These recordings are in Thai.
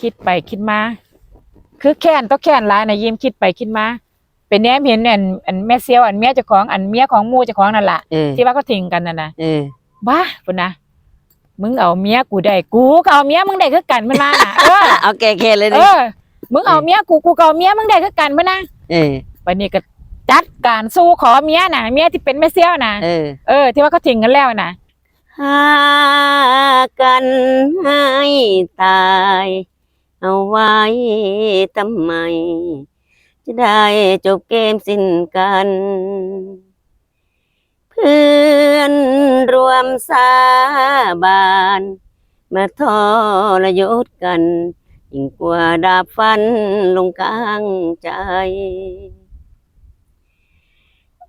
คิดไปคิดมา คือแค้นต้องแค้นหลายนะยิ้มคิดไปคิดมาเป็นแนมเห็นอันอันแม่เซียวอันเมียเจ้าของอันเมียของหมู่เจ้าของนั่นล่ะเออที่ว่าเขาทิ้งกันน่ะนะเออบ้าพุ่นนะมึงเอาเมียกูได้กูก็เอาเมียมึงได้คือกันมันมาน่ะเออเอาแก่ๆเลยเอดิอมึงเอาเมียกูกูก็เอาเมียมึงได้คือกันมันนะเออวันนี้ก็จัดการสู้ขอเมียน่ะเมียที่เป็นแม่เซียวน่ะเออเออที่ว่าเขาทิ้งกันแล้วน่ะหากันให้ตาย เอาไว้ทำไม จะได้จบเกมสิ้นกัน เพื่อนรวมสาบาน มาทรยศกัน ยิ่งกว่าดาบฟันลงกลางใจ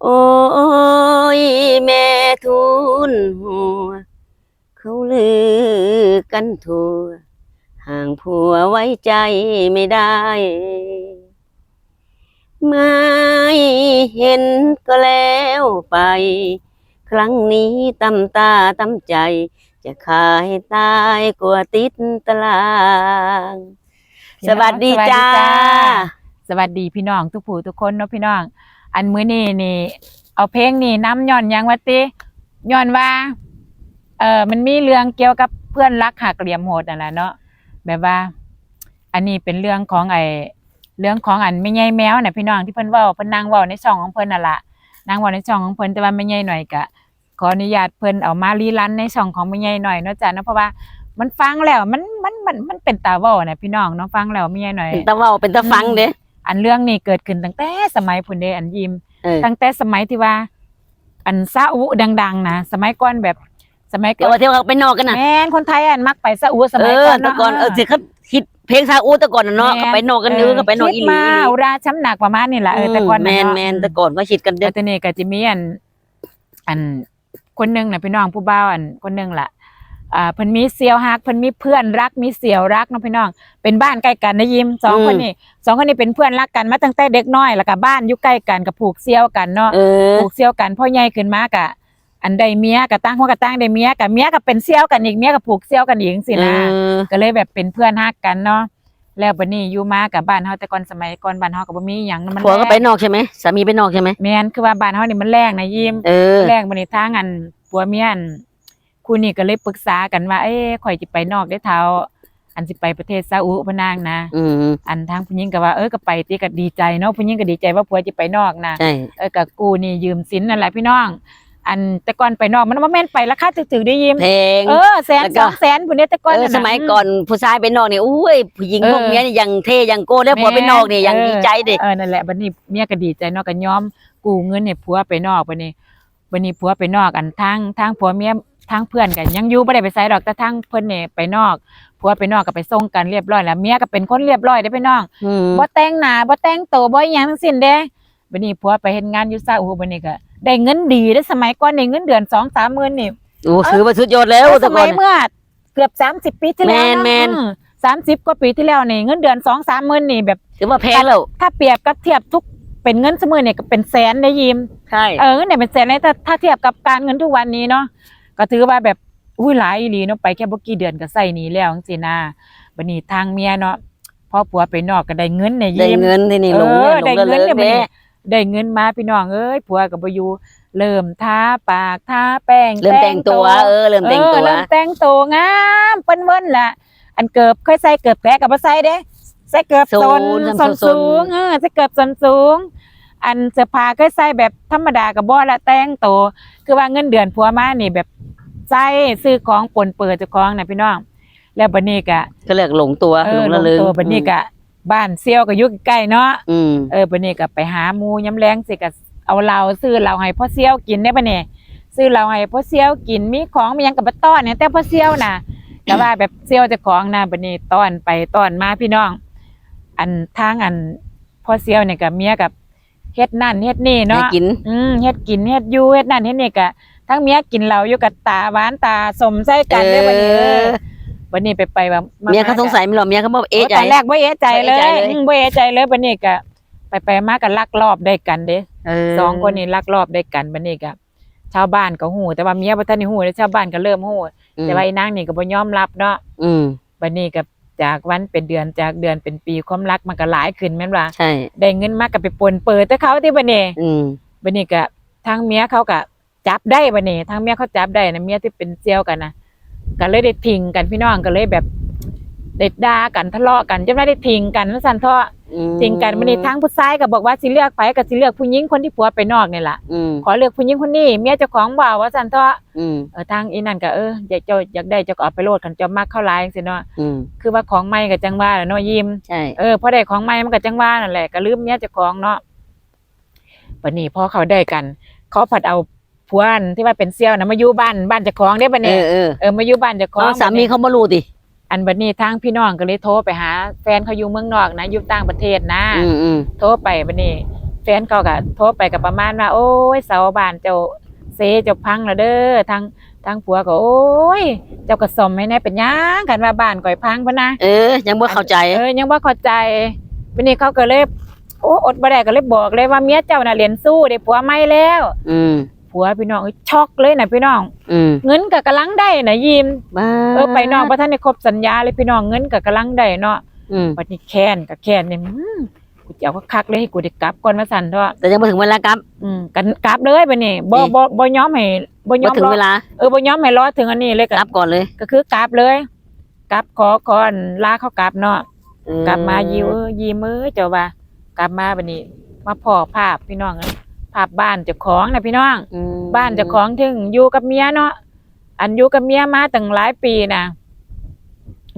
โอ้ยแม่ทุนหัว เขาลือกันทั่ว ห่างผัวไว้ใจไม่ได้ไม่เห็นก็แล้วไป ครั้งนี้ตำตาตำใจ จะขายตายกลัวติดตาราง สวัสดีจ้า สวัสดีพี่น้องทุกผู้ทุกคนเนาะพี่น้อง อันมื้อนี้นี่ เอาเพลงนี่น้ำย้อนหยังวะติย้อนว่า เออมันมีเรื่องเกี่ยวกับเพื่อนรักหักเหลี่ยมโหดนั่นแหละเนาะ แบบว่า อันนี้เป็นเรื่องของไอ้เรื่องของอันไม่ใหญ่แมวน่ะพี่น้องที่เพิ่นเว้าเพิ่นนั่งเว้าในช่องของเพิ่นน่ะล่ะนั่งเว้าในช่องของเพิ่นแต่ว่าไม่ใหญ่หน่อยก็ขออนุญาตเพิ่นเอามารีรันในช่องของไม่ใหญ่หน่อยเนาะจ้ะเนาะเพราะว่ามันฟังแล้วมันมันมันมันเป็นตาเว้าน่ะพี่น้องเนาะฟังแล้วไม่ใหญ่หน่อยเป็นตะเว้าเป็นตะฟังเด้อันเรื่องนี้เกิดขึ้นตั้งแต่สมัยพุ่นเดอันยิมเออตั้งแต่สมัยที่ว่า อันซาอุดัง ๆนะสมัยก่อนแบบ สมัยก่เดี๋ยอวนว่าเที่ยวเขาไปนอกกันน่ะแม่นคนไทยอันมักไปซาอุสเอมัยอก่อนแต่เนาะก่อนเออสิเขาคิดเพลงซาอุแต่ก่อนน่ะเนาะเขาไปนอกกันอยู่ก็ไปนอกอีคิดหลีมาอุราช้ำหนักประมาณนี่แหละเออแต่ก่อนแมน่ะนเนาะ แมนแต่ก่อนก็คิดกันเด้แต่อตอนนี้ก็จะมีอันอันคนหนึงน่ะพี่น้องผู้บ่าวอันคนหนึงล่ะอ่าเพิ่นมีเสี่ยวฮักเพิ่นมีเพื่อนรักมีเสี่ยวรักเนาะพี่น้อง เป็นบ้านใกล้กันนะยิมสองคนนี้สองคนนี้เป็นเพื่อนรักกันมาตั้งแต่เด็กน้อยแล้วก็บ้านอยู่ใกล้กันกับผูกเสี่ยวกันเนาะเออ ผูกเสี่ยวกันพ่อใหญ่ขึ้นมากะ อันใดเมียกับตั้งหัวกับตั้งใดเมียกับเมียกับเป็นเสี่ยวกันอีกเมียกับผูกเสี่ยวกันอีกสินะเออ ก็เลยแบบเป็นเพื่อนฮักกันเนาะแล้วบัดนี้อยู่มากับบ้านเฮาแต่ก่อนสมัยก่อนบ้านเฮาก็บ่มีหยังมันผัวก็ไปแรงนอกใช่ไหมสามีไปนอกใช่ไหมแม่นคือว่าบ้านเฮานี่มันแรงนะยิม เออ แรงบัดนี้ทางอันผัวเมียอันคู่นี้ก็เลยปรึกษากันว่า เอ้ข่อยสิไปนอกได้อเท่าอันสิไปประเทศซาอุพะนางนะ อืมอันทางผู้หญิงก็ว่าเออก็ไปติก็ดีใจเนาะผู้หญิงก็ดีใจว่าผัวจะไปนอกนะใช่ เออกับกูนี่ยืมสินนั่นแหละพี่น้อง อันแต่ก่อนไปนอกมันว่าแม่นไปราคาถึกๆได้ยิมเพลงเออแสนแล้วสก็องแสนผู้นี้แต่ก่อนเออนั่นสน่ะมัยก่อนผู้ชายไปนอกเนี่ยอุ้ยผู้หญิงเออพวกเมียนี่ยังเท่ยังโก้แล้วผัวไปนอกเนี่ยยังดีใจเด็เออนั่นแหละบัดนี้เมียก็ดีใจเนาะก็ยอมกู้เงินให้ผัวไปนอกบัดนี้บัดนี้ผัวไปนอกอันทางทางผัวเมียทางเพื่อนกันยังอยู่บ่ได้ไปไสดอกแต่ทางเพิ่นนี่ไปนอกผัวไปนอกก็ไปส่งกันเรียบร้อยแล้วเมียก็เป็นคนเรียบร้อยได้อพี่น้องอืมบ่แต่งหน้าบ่แต่งตัวบ่อิหยังทั้งสิ้นเด้บัดนี้ผัวไปเฮ็ดงานอยู่ซาอุบัดนี้ก็ ได้เงินดีเด้อสมัยก่อนได้เงินเดือน2-3หมื่นนี่โอ้ถือว่าสุดยอดแล้วสแต่ก่มัอนยเมื่อเกือบ30ปีที่แล้วแม่นแม่นสามสิบกว่าปีที่แล้วนี่เงินเดือน2-3หมื่นนี่แบบถือว่าแพงแล้วถ้าเปรียบกับเทียบทุกเป็นเงินสมือเนี่ยก็เป็นแสนได้ยิมใช่เออเนี่ยเป็นแสนเลยแต่ถ้าเทียบกับการเงินทุกวันนี้เนาะก็ถือว่าแบบอุ้ยหลายอีหลีเนาะไปแค่บ่กี่เดือนก็ใส่หนี้แล้วจังซี่นะบัดนี้ทางเมียเนาะพอผัวไปนอกก็ได้เงินเนี่ยได้ยิ้มเงินที่นี่หลงเอเนี่อยหลได้งก็เงิเลินกเนี่ยบัดเด้นี้ ได้เงินมาพี่น้องเอ้ยผัวก็บ่อยู่เริ่มทาปากทาแป้งเริ่มแต่งตัวเออเริ่มแต่งตัวเออเริ่มแต่งตัวงามเปิ้นเวิ้นล่ะอันเกิบค่อยใส่เกิบแผลก็บ่ใส่เด้ใส่เกิบสูส้งนส้ส้นนสูสูงงเออใส่เกิบส้นสูง อันเสื้อผ้าก็ใส่แบบธรรมดากับบ่ละแต่งตัวคือว่าเงินเดือนผัวมานี่แบบใส่ซื้อของปนเปื้อนเจ้าของน่ะพี่น้อง แล้วบัดนี้ก็ก็เรียกหลงตัวเอหลองลละงลึงตัวบัดนี้ก็ บ้านเซี่ยวก็อยู่ใกล้ๆเนาะอืมเออบัดนี้ก็ไปหาหมูยำแรงสิก็เอาเหล้าซื้อเหล้าให้พ่อเซี่ยวกินได้ปะเนี่ยซื้อเหล้าให้พ่อเซี่ยวกินมีของมีหยังกับบ่ต้อนเนี่ยแต่พ่อเซี่ยวน่ะ แต่ว่าแบบเซี่ยวเจ้าของน่ะบัดนี้ต้อนไปต้อนมาพี่น้อง อันทางอันพ่อเซี่ยวเนี่ยกับเมียกับเฮ็ดนั่นเฮ็ดนี่ให้เนาะ กิน อืมเฮ็ดกินเฮ็ดอยู่เฮ็ดนั่นเฮ็ดนี่ก็ทั้งเมียกินเหล้าอยู่กับตาหวานตาสมใส่กันเด้อบัดนี้เออบั ดนี้ไปไปว่าเมียเขาสงสัยไหมหรอเมียเขาบอกเอ๊ะโอ้ใจตอนแรกบ่เอะใจเลบ่เอะใจยเลยอืมบ่เอะใจเลยบัดนี้ก็ไปไปมากันลักลอบได้กันเด้เออสองคนนี้ลักลอบได้กันบัดนี้ก็ชาวบ้านก็ฮู้แต่ว่าเมียบ่ทันได้ฮู้เลยชาวบ้านก็เริ่มฮู้อืมแต่ว่าไอ้นางนี่ก็บ่ยอมรับเนาะอืมบัดนี้ก็จากวันเป็นเดือนจากเดือนเป็นปีความรักมันก็หลายขึ้นแม่นว่าใช่ได้เงินมาก็ไปปนเปิดแต่เขาที่บัดนี้อืมบัดนี้ก็ทางเมียเขาก็จับได้บัดนี้ทางเมียเขาจับได้นะเมียที่เป็นเซียวกันนะ ก็เลยได้ทิ้งกันพี่น้องก็เลยแบบเด็ดด่ากันทะเลาะกันจนได้ได้ทิ้งกันแล้วสันเทาะอืมทิ้งกันบัดนี้ทางผู้ชายก็บอกว่าสิเลือกไปก็สิเลือกผู้หญิงคนที่ผัวไปนอกนี่ล่ะอืมขอเลือกผู้หญิงคนนี้เมียเจ้าของบ่าวว่าสันเทาะอืมเออทางอีนั่นก็เอออยากเจ้าอยากได้เจ้าก็เอาไปโลดกันเจ้ามักเข้าหลายจังซี่เนาะอืมคือว่าของใหม่ก็จังว่าแหละเนาะยิ้มใช่เออพอได้ของใหม่มันก็จังว่านั่นแหละก็ลืมเมียเจ้าของเนาะบัดนี้พอเขาได้กัน เขาผัดเอา ผัวอันที่ว่าเป็นเซี่ยวนะมาอยู่บ้านบ้านเจ้าของได้บัดเอนี้อเออเออมาอยู่บ้านเจ้าขเพองราะสามีเขาบ่รู้ติอันบัดนี้ทางพี่น้องก็เลยโทรไปหา แฟนเขาอยู่เมืองนอกนะอยู่ต่างประเทศนะ อืมอืมโทรไปบัดนี้ แฟนเขาก็โทรไปกับประมาณว่า โอ้ยเสาบ้านเจ้าเซเจ้าพังแล้วเด้อทางทางผัวก็โอ้ย เจ้าก็ซ่อมให้แน่เป็นหยังกันว่าบ้านก่อยพังพุ่นนะ เออ ยังบ่เข้าใจ เออยังว่าเข้าใจวันนี้เขาก็เลยโอ้อดบ่ได้ก็เลยบอกเลยว่าเมียเจ้าน่ะเรียนสู้ได้ผัวใหม่แล้ว อืม ผัวพี่น้องเอ้ยช็อกเลยนะพี่น้อง อืมเงินก็กำลังได้นะยิมบ้าเออไปนอกบ่ทันได้ครบสัญญาเลยพี่น้องเงินก็กำลังได้เนาะอืมบัดนี้แค้นก็แค้นนี่อืมกูจะเอาคักๆเลยให้กูได้กลับก่อนมาสั่นเถอะแต่ยังบ่ถึงเวลากลับ อืมกันกลับเลยบัดนี้บ่นี่บ่บ่ยอมให้บ่ยบ่อมถึงรอเวลา เออบ่ยอมให้รอถึงอันนี้เลยกก็ลับก่อนเลย ก็คือกลับเลย กลับขอขออันลาเขากลับเนาะเออกลับมายิวเอ้ยยิ้มเอ้ยเจ้าว่ากลับมาบัดนี้มาพอภาพพี่น้องเอ้ย ภาพบ้านเจ้าของนะพี่น้อง อืมบ้านเจ้าของถึงอยู่กับเมียเนาะอันอยู่กับเมียมาตั้งหลายปีนะ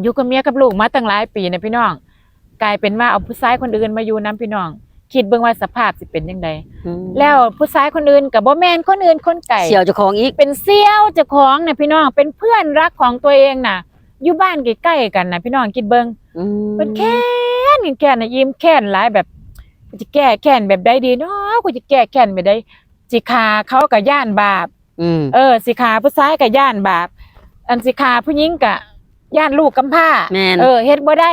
อยู่กับเมียกับลูกมาตั้งหลายปีนะพี่น้อง กลายเป็นว่าเอาผู้ชายคนอื่นมาอยู่นํพี่น้อง คิดเบิ่งว่าสภาพสิเป็นจังไดอืมแล้วผู้ชายคนอื่นก็บ่แม่นคนอื่นคนไก่ เสี่ยวเจ้าของอีก เป็นเซี่ยวเจ้าของน่ะพี่น้องเป็นเพื่อนรักของตัวเองน่ะอยู่บ้านใกล้ๆกันน่ะพี่น้องคิดเบิ่ง อืม เป็นแค้นแค้นนะยิ้มแค้นหลายแบบ กูจะแก้แค้นแบบใดดีเนาะกูจะแก้แค้นแบบใดสิขาเขากับย่านบาป อืมเออ สิขาผู้ชายกับย่านบาป อันสิขาผู้หญิงกับย่านลูกกำพร้าแม่น เออเฮ็ดบ่ได้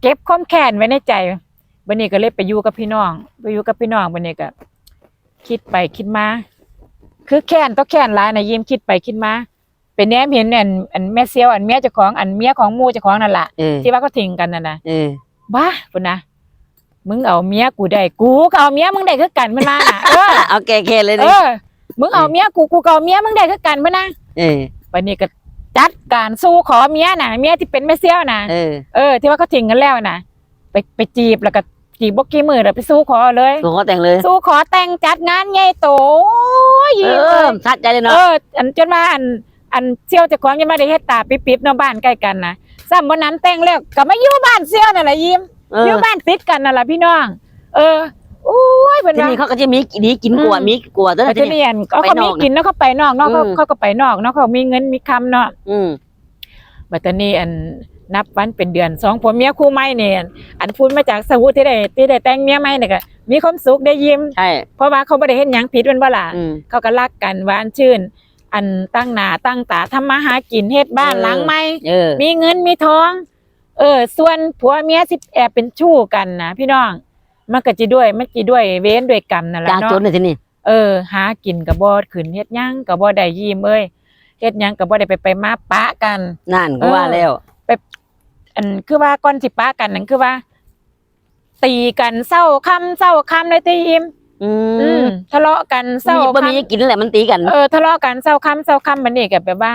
เก็บความแค้นไว้ในใจบัดนี้ก็เลยไปอยู่กับพี่น้อง ไปอยู่กับพี่น้องบัดนี้ก็ คิดไปคิดมา คือแค้นต้องแค้นหลายนะยิ้มคิดไปคิดมา เป็นแนมเห็นอันอันแม่เซียวอันเมียเจ้าของอันเมียของหมู่เจ้าของนั่นล่ะ เออที่ว่าเขาทิ้งกันน่ะนะเออบ้าปุ่นนะ มึงเอาเมียกูได้กูก็เอาเมียมึงได้คือกันมันมาน่ะเออเอาแก้แค้นเลยเอดิอมึงเอาเมียกูกูก็เอาเมียมึงได้คือกันมันนะเออวันนี้ก็จัดการสู้ขอเมียน่ะเมียที่เป็นแม่เซี่ยวน่ะเออเออที่ว่าเขาทิ้งกันแล้วน่ะ ไปไปจีบแล้วก็จีบบ่กี่มือแล้วไปสู้ขอเลยตัวเขาแต่งเลยสู้ขอแต่งจัดงานใหญ่โตยเออทัดใจเลยเอเนาะออันจนว่าอันอันเซี่ยวเจ้าของยังไม่ได้เฮ็ดตาปิ๊บๆเนาะบ้านใกล้กันนะซ้ำวันนั้นแต่งแล้วก็มาอยู่บ้านเซี่ยวนั่นแหละยิ้ม เออ อยู่บ้านติดกันนั่นแหละพี่น้อง เออโอ้ยเป็นที่ว่า นี่เขาก็จะมีดีกินกลัวอืม มีกลัวตัวแต่นั้นที่ที่นี่นี่อันเขาไปเขานมีอกนะกินเนาะเขาไปนอกเนาะเขาอืม เขาก็ไปนอกเนาะเขามีเงินมีคำเนาะอืมบัดตรนี้อันนับวันเป็นเดือนสองผัวเมียคู่ใหม่เนี่ยอันพูดมาจากสวุฒิที่ได้ที่ได้แต่งเมียใหม่เนี่ยก็มีความสุขได้ยิ้ม ใช่เพราะว่าเขาไม่ได้เห็นหยังผิดเป็นบ่ล่ะอืม เขาก็รักกันหวานชื่น อันตั้งหน้าตั้งตาทำมาหากินเฮ็ดบ้านเออ หลังใหม่เออ มีเงินมีทอง เออ ส่วนผัวเมียสิแอบเป็นชู้กันนะพี่น้องมันก็จะด้วยมันจะด้วยเว้นด้วยกรรมนั่นแหละจากจเนาะนเลยที่นี่เออ หากินกับบ่ขึ้นเฮ็ดหยังกับบ่ได้ยิ้มเอ้ยเฮ็ดหยังกับบ่ได้ไปไปมาปะกัน นั่นก็ว่าแล้ว อันคือว่าก่อนสิปะกันนั่นคือว่า ตีกันเศร้าค่ำเศร้าค่ำเลยตียิ้มอือืมมทะเลาะกันเศร้าบ่มีค่ำกินแหละมันตีกัน เออทะเลาะกันเศร้าค่ำเศร้าค่ำมันนี่ก็แบบว่า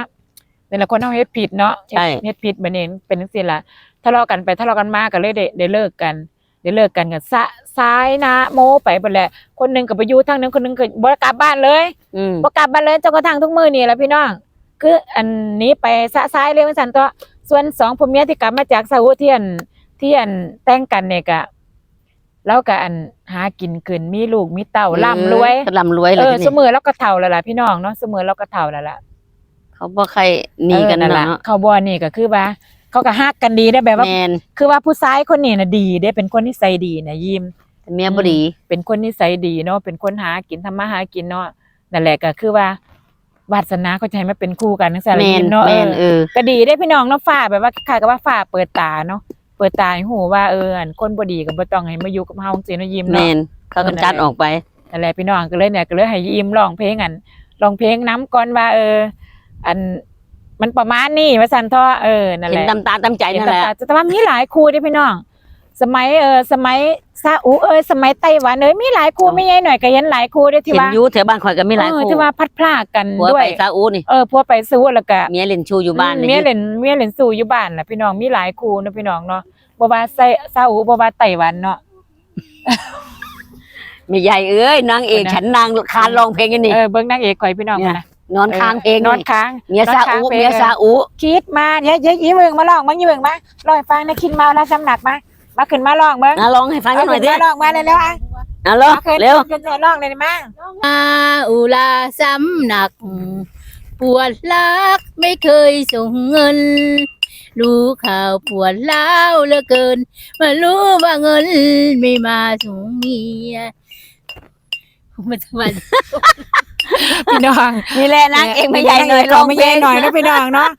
แต่ละคนเฮาเฮ็ดผิดเนาะใช่ เฮ็ดผิดบัดนี้เป็นจังซี่ล่ะทะเลาะกันไปทะเลาะกันมาก็เลยได้ได้เลิกกันได้เลิกกันก็สะซ้ายหนะโมไปเบิดแหละ คนหนึงก็ไปอยู่ทางหนึงคนหนึงก็บ่กลับบ้านเลยอืมบ่กลับบ้านเลยจนกระทั่งทุกมื้อนี่แหละพี่น้อง คืออันนี้ไปสะซ้ายเลยว่าซั่นตัวส่วนสองผัวเมียที่กลับมาจากซาอุที่อันที่อันแต่งกันเนี่ยก็แล้วก็อันหากินขึ้นมีลูกมีเต้าร่ำรวย ก็ร่ำรวยเลเอยอที่เสนี่มอแล้วก็เท่าแล้วล่ะพี่น้องเนาะเสมอแล้วก็เท่าแล้วล่ะ เขาบ่ใครหนีกันเออนั่นล่ะเนาะเขาบ่นี่ก็คือว่า เขาก็ฮักกันดีได้แบบว่า แมนคือว่าผู้ชายคนนี้น่ะดีได้เป็นคนนิสัยดีนะยิ้ม แต่เมียบ่ดีเป็นคนนิสัยดีเนาะเป็นคนหากินทำมาหากินเนาะนั่นแหละก็คือว่าวาสนาเขาจะให้มาเป็นคู่กันจังซั่นแมล่ะนยิ้มเนาะแมเอนอเออ ก็ดีได้พี่น้องเนาะฟ้าแบบว่าคล้ายๆกับว่าฟ้าเปิดตาเนาะเปิดตาให้หูว่าเอออันคนบ่ดีก็บ่ต้องให้มาอยู่กับเฮาจังซี่เนาะยิ้มแมเนาะ นเขากำจัดออกไป นั่นแหละพี่น้องก็เลยเนี่ยก็เลยให้ยิ้มร้องเพลงอันร้องเพลงน้ำก่อนว่าเออ อันมันประมาณนี้ว่าสันทอเออนั่นเห็แหนละตำตาตำใจนั่นแหละ แต่ว่ามีหลายครูเด้อพี่น้อง สมัยเออสมัยซาอุเอ้ยสมัยไต้หวันเอ้ยมีหลายครูไม่ใหญ่หน่อยก็เห็นหลายครูเด้อที่เห็นว่าอยูแถวบ้านข่อยก็มีหลายเออคู่ที่ว่าพัดพลากกันผัวด้วไปย ซาอุนี่เออพวกไปสู้แล้วก็ เมียเล่นชูอยู่บ้านเมียเล่นเมียเล่นสู้อยู่บ้านล่ะพี่น้องมีหลายครูเนาะพี่น้องเนาะบ่ว่าไซซาอุบ่ว่าไต้หวันเนาะ ไม่ใหญ่เอ้ยนางเอกเดี๋ยวนะ ฉันนางคานร้องเพลงกันนี่ เออเบิ่งนางเอกข่อยพี่น้องเนี่ย นะ นอนค้างเพลงนอนค้างเมียซาอุนอนค้างเพลงเมียซาอุคิดมาเดี๋ยวเดี๋ยวยิ้มเบิ่งมาลองมายิ้มเบิ่งมาลองให้ฟังนะคิดมาแล้วสำหนักมามาขึ้นมาลองเบิ่งนะร้องให้ฟังเอาหน่อยขึ้ดินมาลองมาเร็วๆอะอะร้องมาขึ้นเร็วขึ้นมาลองเลยมามาอุลาสำหนัก ปวดรักไม่เคยส่งเงินรู้ข่าวปวดร้าวเหลือเกินมารู้ว่าเงินไม่มาส่งเมียมันจะวัน พี่น้องนี่แหละนางเอกไม่ใหญ่หน่อยลร้อองงไม่เพใหลญ่งหน่อยนะพี่น้องเนาะ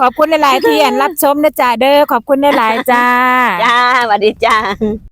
ขอบคุณหลายๆที่อันรับชมนะจ๊ะเด้อขอบคุณหลายๆจ้าจ้าสวัสดีจ้า